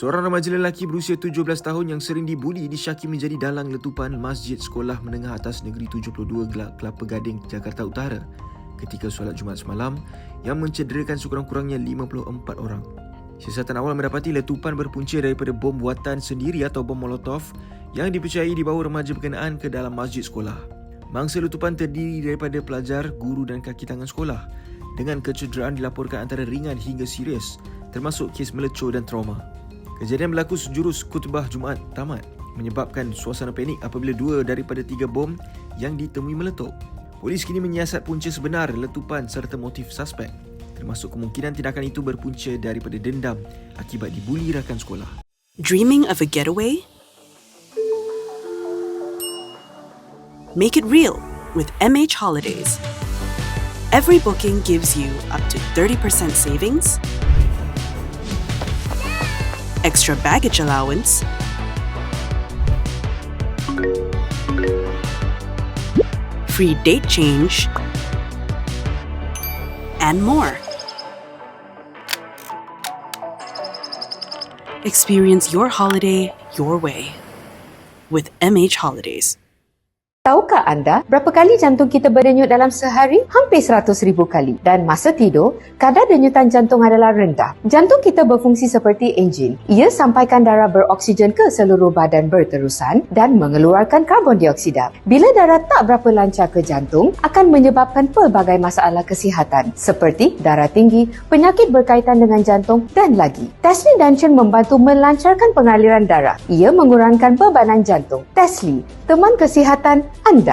Seorang remaja lelaki berusia 17 tahun yang sering dibuli disyaki menjadi dalang letupan Masjid Sekolah Menengah Atas Negeri 72 Gelap Kelapa Gading, Jakarta Utara ketika solat Jumaat semalam yang mencederakan sekurang-kurangnya 54 orang. Siasatan awal mendapati letupan berpunca daripada bom buatan sendiri atau bom molotov yang dipercayai dibawa remaja berkenaan ke dalam masjid sekolah. Mangsa letupan terdiri daripada pelajar, guru dan kaki tangan sekolah dengan kecederaan dilaporkan antara ringan hingga serius termasuk kes melecur dan trauma. Kejadian berlaku sejurus khutbah Jumaat tamat menyebabkan suasana panik apabila dua daripada tiga bom yang ditemui meletup. Polis kini menyiasat punca sebenar letupan serta motif suspek termasuk kemungkinan tindakan itu berpunca daripada dendam akibat dibuli rakan sekolah. Dreaming of a getaway? Make it real with MH Holidays. Every booking gives you up to 30% savings, extra baggage allowance, free date change, and more. Experience your holiday your way with MH Holidays. Tahukah anda berapa kali jantung kita berdenyut dalam sehari? Hampir 100 ribu kali. Dan masa tidur, kadar denyutan jantung adalah rendah. Jantung kita berfungsi seperti enjin. Ia sampaikan darah beroksigen ke seluruh badan berterusan dan mengeluarkan karbon dioksida. Bila darah tak berapa lancar ke jantung, akan menyebabkan pelbagai masalah kesihatan seperti darah tinggi, penyakit berkaitan dengan jantung dan lagi. Tesli Dungeon membantu melancarkan pengaliran darah. Ia mengurangkan bebanan jantung. Tesli, teman kesihatan 아니다.